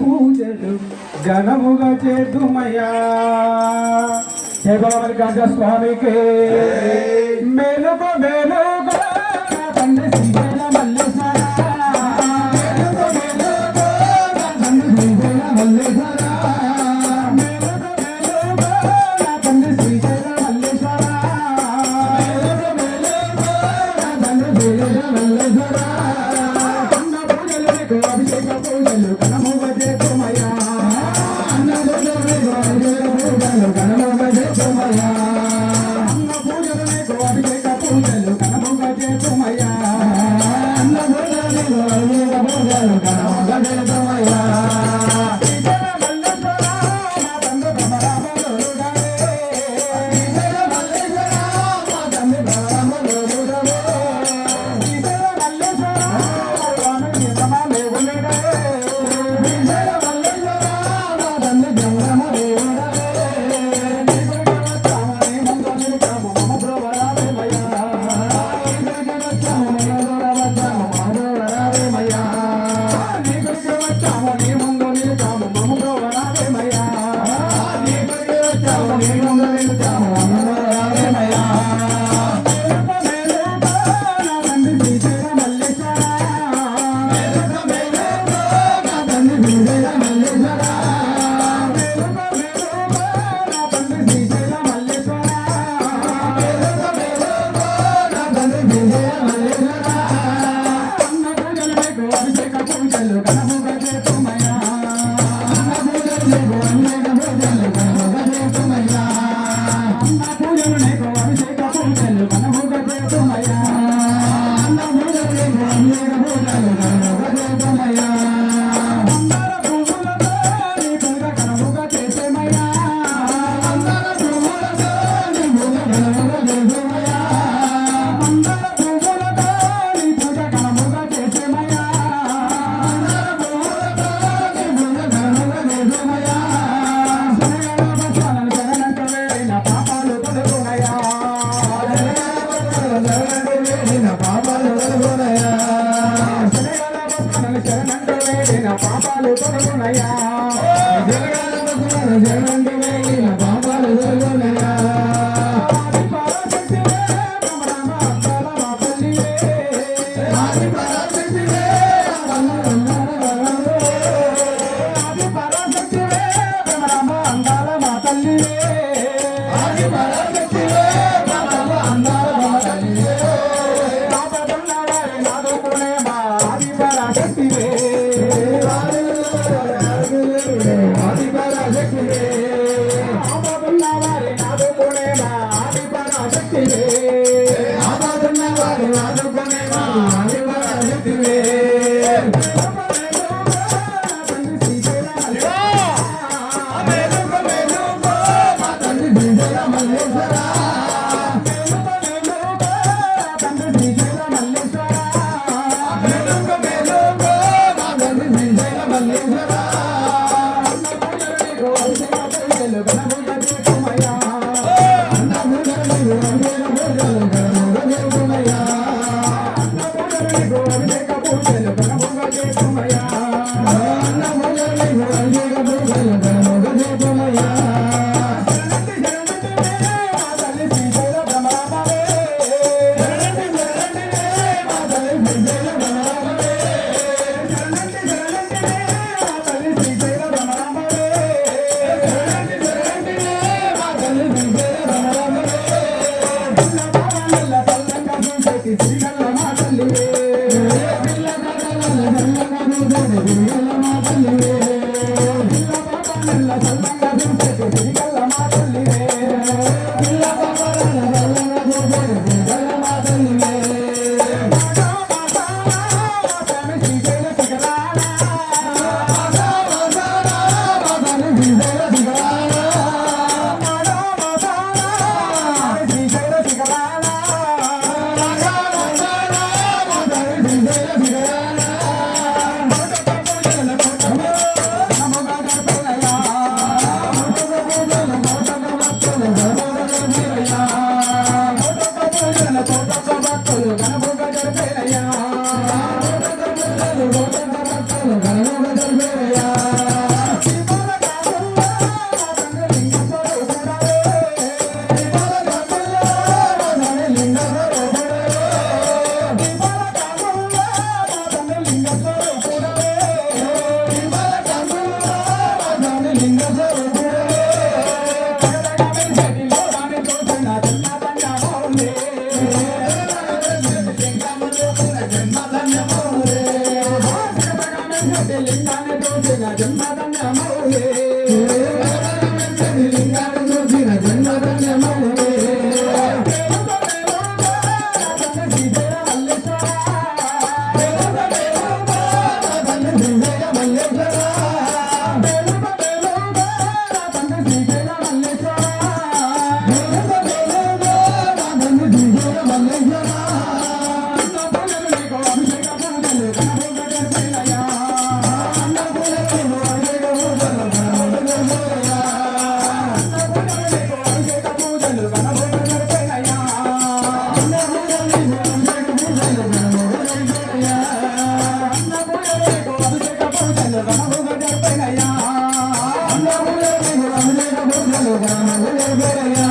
పూజలు ఘనముగా చేదుమయ్యా జయ గోదావరి గంజ స్వామికి. మేలుకు మేలుగా తండ్రి 嗯。வளவத Yeah.